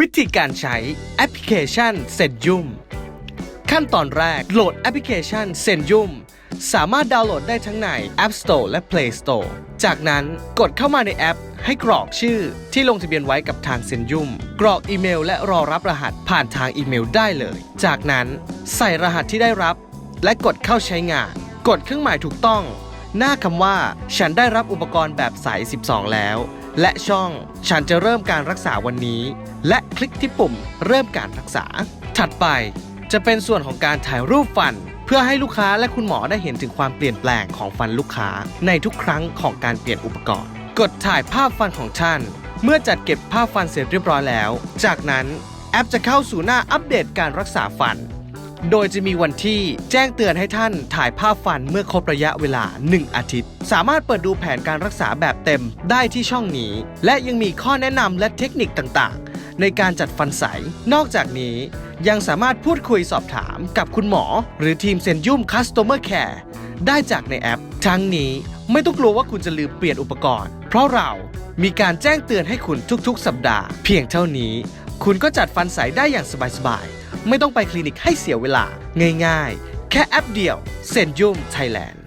วิธีการใช้แอปพลิเคชันเซนยุมขั้นตอนแรกโหลดแอปพลิเคชันเซนยุมสามารถดาวน์โหลดได้ทั้งใน App Store และ Play Store จากนั้นกดเข้ามาในแอป ให้กรอกชื่อที่ลงทะเบียนไว้กับทางเซนยุมกรอกอีเมล และรอรับรหัสผ่านทางอีเมลได้เลย จากนั้นใส่รหัสที่ได้รับ และกดเข้าใช้งาน กดเครื่องหมายถูกต้อง หน้าคำว่า ฉันได้รับอุปกรณ์แบบใส12 แล้ว และช่องฉันจะเริ่มการรักษาวันนี้ และคลิกที่ปุ่มเริ่มการรักษา ถัดไปจะเป็นส่วนของการถ่ายรูปฟัน เพื่อให้ลูกค้าและคุณหมอได้เห็นถึงความเปลี่ยนแปลงของฟันลูกค้า ในทุกครั้งของการเปลี่ยนอุปกรณ์ กดถ่ายภาพฟันของท่าน เมื่อจัดเก็บภาพฟันเสร็จเรียบร้อยแล้ว จากนั้นแอปจะเข้าสู่หน้าอัปเดตการรักษาฟัน โดยจะมีวันที่แจ้งเตือนให้ท่านถ่ายภาพฟันเมื่อครบระยะเวลา 1 อาทิตย์ สามารถเปิดดูแผนการรักษาแบบเต็มได้ที่ช่องนี้ และยังมีข้อแนะนำและเทคนิคต่างๆ ในการจัดฟันใส นอกจากนี้ยังสามารถพูดคุยสอบถามกับคุณหมอ หรือทีมเซนยุ่ม Customer Care ได้จากในแอป ทั้งนี้ไม่ต้องกลัวว่าคุณจะลืมเปลี่ยนอุปกรณ์ เพราะเรามีการแจ้งเตือนให้คุณทุกๆ สัปดาห์ เพียงเท่านี้ คุณก็จัดฟันใสได้อย่างสบายๆ ไม่ต้องไปคลินิกให้เสียเวลา ง่ายๆ แค่แอปเดียวเซนยุ่มไทยแลนด์